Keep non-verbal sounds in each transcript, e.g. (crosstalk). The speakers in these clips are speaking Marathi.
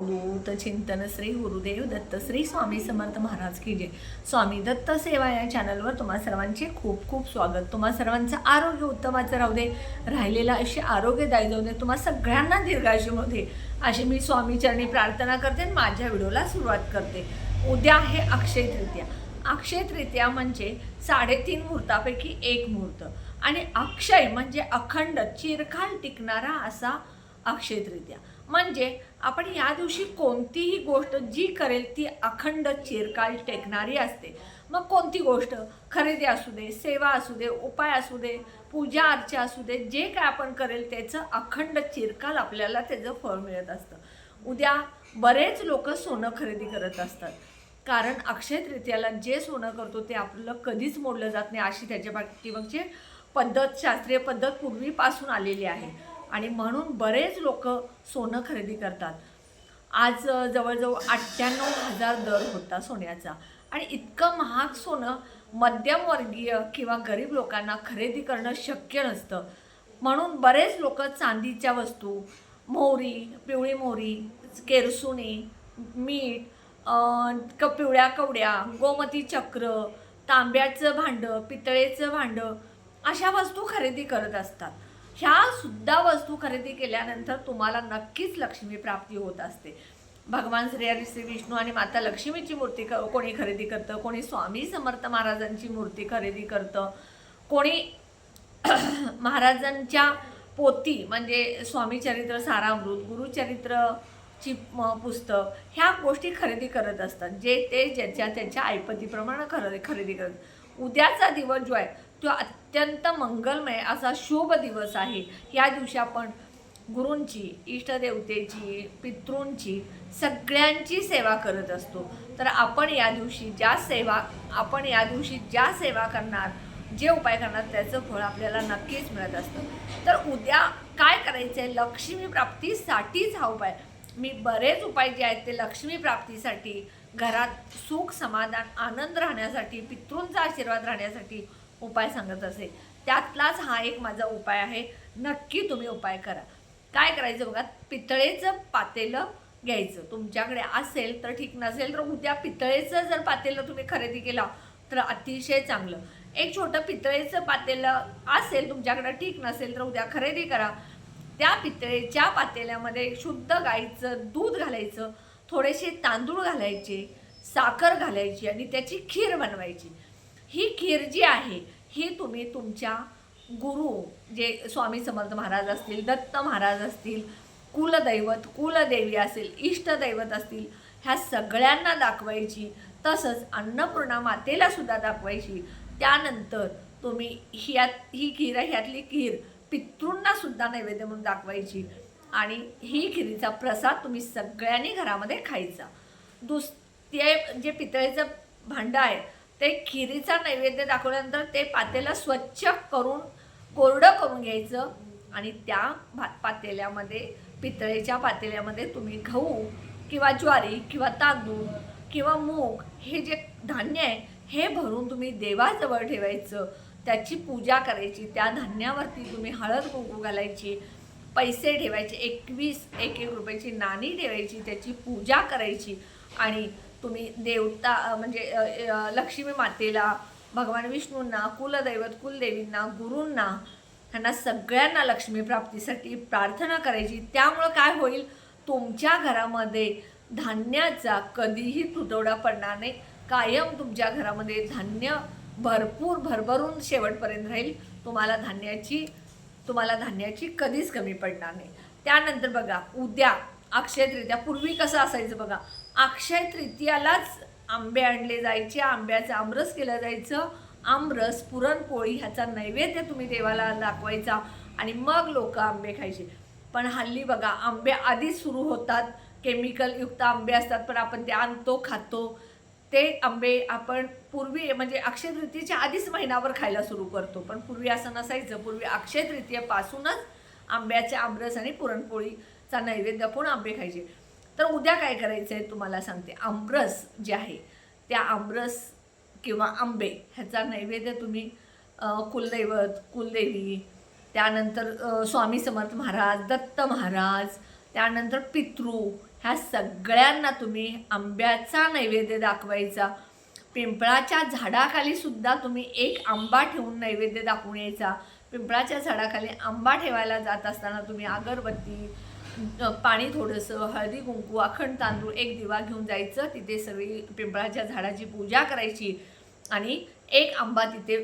भूत चिंतन श्री गुरुदेव दत्त श्री स्वामी समर्थ महाराज की जय. स्वामी दत्त सेवा या चॅनलवर तुम्हा सर्वांचे खूप खूप स्वागत. तुम्हा सर्वांचं आरोग्य उत्तमाचं राहू दे. राहिलेलं असे आरोग्यदायी जाऊ दे. तुम्हा सगळ्यांना दीर्घायुष्यमध्ये अशी मी स्वामीचरणी प्रार्थना करते आणि माझ्या व्हिडिओला सुरुवात करते. उद्या आहे अक्षय तृतीया. अक्षय तृतीया म्हणजे साडेतीन मुहूर्तापैकी एक मुहूर्त. आणि अक्षय म्हणजे अखंड चिरकाल टिकणारा असा अक्षय तृतीया म्हणजे आपण या दिवशी कोणतीही गोष्ट जी करेल ती अखंड चिरकाल टेकणारी असते. मग कोणती गोष्ट? खरेदी असू दे सेवा असू दे उपाय असू दे पूजा अर्चा असू दे जे काय आपण करेल त्याचं अखंड चिरकाल आपल्याला त्याचं फळ मिळत असतं. उद्या बरेच लोक सोनं खरेदी करत असतात. कारण अक्षय तृतीयाला जे सोनं करतो ते आपलं कधीच मोडलं जात नाही अशी त्याच्या पाठीमागची पद्धत शास्त्रीय पद्धत पूर्वीपासून आलेली आहे. आणि म्हणून बरेच लोक सोनं खरेदी करतात. आज जवळजवळ अठ्ठ्याण्णव हजार दर होता सोन्याचा. आणि इतकं महाग सोनं मध्यमवर्गीय किंवा गरीब लोकांना खरेदी करणं शक्य नसतं. म्हणून बरेच लोक चांदीच्या वस्तू मोहरी पिवळी मोहरी केरसुणी मीठ क पिवळ्या कवड्या गोमती चक्र तांब्याचं भांडं पितळेचं भांडं अशा वस्तू खरेदी करत असतात. ह्या सुद्धा वस्तू खरेदी केल्यानंतर तुम्हाला नक्कीच लक्ष्मी प्राप्ती होत असते. भगवान श्री हरी श्री विष्णू आणि माता लक्ष्मीची मूर्ती क कोणी खरेदी करतं? कोणी स्वामी समर्थ महाराजांची मूर्ती खरेदी करतं? कोणी (clears throat) महाराजांच्या पोती म्हणजे स्वामी चरित्र सारामृत गुरुचरित्रची पुस्तक ह्या गोष्टी खरेदी करत असतात जे ते ज्याच्या त्यांच्या ऐपतीप्रमाणे खरेदी खरेदी करत उद्याचा दिवस जो आहे तो अत्यंत मंगलमय असा शुभ दिवस आहे. या दिवशी आपण गुरूंची इष्टदेवतेची पितृंची सगळ्यांची सेवा करत असतो. तर आपण या दिवशी ज्या सेवा आपण या दिवशी ज्या सेवा करणार जे उपाय करणार त्याचं फळ आपल्याला नक्कीच मिळत असतं. तर उद्या काय करायचं आहे लक्ष्मी प्राप्तीसाठीच हा उपाय. मी बरेच उपाय जे आहेत ते लक्ष्मी प्राप्तीसाठी घरात सुख समाधान आनंद राहण्यासाठी पितृंचा आशीर्वाद राहण्यासाठी उपाय सांगत असेल. त्यातलाच हा एक माझा उपाय आहे. नक्की तुम्ही उपाय करा. काय करायचं बघा पितळेचं पातेलं घ्यायचं. तुमच्याकडे असेल तर ठीक नसेल तर उद्या पितळेचं जर पातेलं तुम्ही खरेदी केला तर अतिशय चांगलं. एक छोटं पितळेचं पातेलं असेल तुमच्याकडे ठीक नसेल तर उद्या खरेदी करा. त्या पितळेच्या पातेल्यामध्ये शुद्ध गाईचं दूध घालायचं थोडेसे तांदूळ घालायचे साखर घालायची आणि त्याची खीर बनवायची. ही खीर जी आहे ही तुम्ही तुमच्या गुरु जे स्वामी समर्थ महाराज असतील दत्त महाराज असतील कुलदैवत कुलदेवी असेल इष्टदैवत असतील ह्या सगळ्यांना दाखवायची तसंच अन्नपूर्णा मातेला सुद्धा दाखवायची. त्यानंतर तुम्ही ह्यात ही खीर ह्यातली खीर पितृंना सुद्धा नैवेद्य म्हणून दाखवायची आणि ही खिरीचा प्रसाद तुम्ही सगळ्यांनी घरामध्ये खायचा. दुस ते जे पितळेचं भांडं आहे ते खिरीचा नैवेद्य दाखवल्यानंतर ते पातेलं स्वच्छ करून कोरडं करून घ्यायचं. आणि त्या भात पातेल्यामध्ये पितळेच्या पातेल्यामध्ये तुम्ही गहू किंवा ज्वारी किंवा तांदूळ किंवा मूग हे जे धान्य आहे हे भरून तुम्ही देवाजवळ ठेवायचं. त्याची पूजा करायची. त्या धान्यावरती तुम्ही हळद कुंकू घालायची. पैसे ठेवायचे. एकवीस एक एक रुपयाची नाणी ठेवायची. त्याची पूजा करायची. आणि तुम्ही देवता म्हणजे लक्ष्मी मातेला भगवान विष्णूंना कुलदैवत कुलदेवींना गुरूंना ह्यांना सगळ्यांना लक्ष्मी प्राप्तीसाठी प्रार्थना करायची. त्यामुळं काय होईल? तुमच्या घरामध्ये धान्याचा कधीही तुटवडा पडणार नाही. कायम तुमच्या घरामध्ये धान्य भरपूर भरभरून शेवटपर्यंत राहील. तुम्हाला धान्याची तुम्हाला धान्याची कधीच कमी पडणार नाही. त्यानंतर बघा उद्या अक्षयतृतीया पूर्वी कसं असायचं बघा अक्षय तृतीयालाच आंबे आणले जायचे. आंब्याचं आमरस केलं जायचं. आमरस पुरणपोळी ह्याचा नैवेद्य तुम्ही देवाला दाखवायचा आणि मग लोक आंबे खायचे. पण हल्ली बघा आंबे आधीच सुरू होतात. केमिकलयुक्त आंबे असतात पण आपण ते आणतो खातो. ते आंबे आपण पूर्वी म्हणजे अक्षय तृतीयेच्या आधीच महिनाभर खायला सुरू करतो. पण पूर्वी असं नसायचं. पूर्वी अक्षय तृतीयेपासूनच आंब्याचे आमरस आणि पुरणपोळीचा नैवेद्य दाखवून आंबे खायचे. तर उद्या काय करायचं आहे तुम्हाला सांगते. आमरस जे आहे त्या आमरस किंवा आंबे ह्याचा नैवेद्य तुम्ही कुलदैवत कुलदेवी त्यानंतर स्वामी समर्थ महाराज दत्त महाराज त्यानंतर पितृ ह्या सगळ्यांना तुम्ही आंब्याचा नैवेद्य दाखवायचा. पिंपळाच्या झाडाखाली सुद्धा तुम्ही एक आंबा ठेवून नैवेद्य दाखवून यायचा. पिंपळाच्या झाडाखाली आंबा ठेवायला जात असताना तुम्ही अगरबत्ती पाणी थोडंसं हळदी कुंकू अखंड तांदूळ एक दिवा घेऊन जायचं. तिथे सगळी पिंपळाच्या झाडाची पूजा करायची आणि एक आंबा तिथे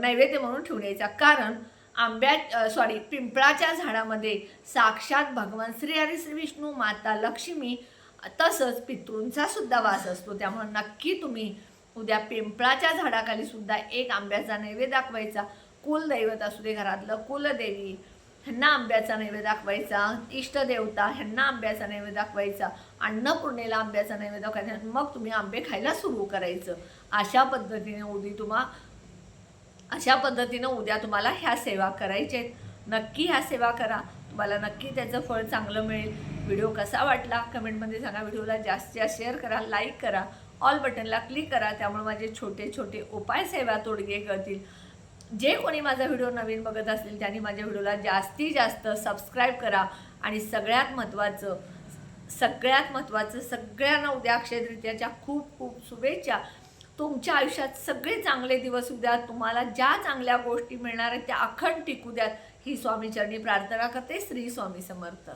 नैवेद्य म्हणून ठेवून यायचा. कारण आंब्या सॉरी पिंपळाच्या झाडामध्ये साक्षात भगवान श्री हरी श्री विष्णू माता लक्ष्मी तसंच पितृंचा सुद्धा वास असतो. त्यामुळे नक्की तुम्ही उद्या पिंपळाच्या झाडाखाली सुद्धा एक आंब्याचा नैवेद्य दाखवायचा. कुलदैवत असू दे घरातलं कुलदेवी ह्यांना आंब्याचा नैवेद्य दाखवायचा. इष्टदेवता ह्यांना आंब्याचा नैवेद्य दाखवायचा. अन्नपूर्णेला आंब्याचा नैवेद्य दाखवायचा. मग तुम्ही आंबे खायला सुरू करायचं. अशा पद्धतीने उदी तुम्हा अशा पद्धतीनं उद्या तुम्हाला ह्या सेवा करायच्या आहेत. नक्की ह्या सेवा करा. तुम्हाला नक्की त्याचं फळ चांगलं मिळेल. व्हिडिओ कसा वाटला कमेंटमध्ये सांगा. व्हिडिओला जास्त जास्त शेअर करा लाईक करा. ऑल बटनला क्लिक करा. त्यामुळे माझे छोटे छोटे उपाय सेवा तोडगे कळतील जे कोणी माझा व्हिडिओ नवीन बघत असतील त्यांनी माझ्या व्हिडिओला जास्तीत जास्त सबस्क्राईब करा आणि सगळ्यात महत्त्वाचं सगळ्यात महत्त्वाचं सगळ्यांना उद्या अक्षय तृतीयाच्या खूप खूप शुभेच्छा. तुमच्या आयुष्यात सगळे चांगले दिवस उद्या तुम्हाला ज्या चांगल्या गोष्टी मिळणार आहेत त्या अखंड टिकू द्यात. ही स्वामीचरणी प्रार्थना करते श्री स्वामी समर्थ.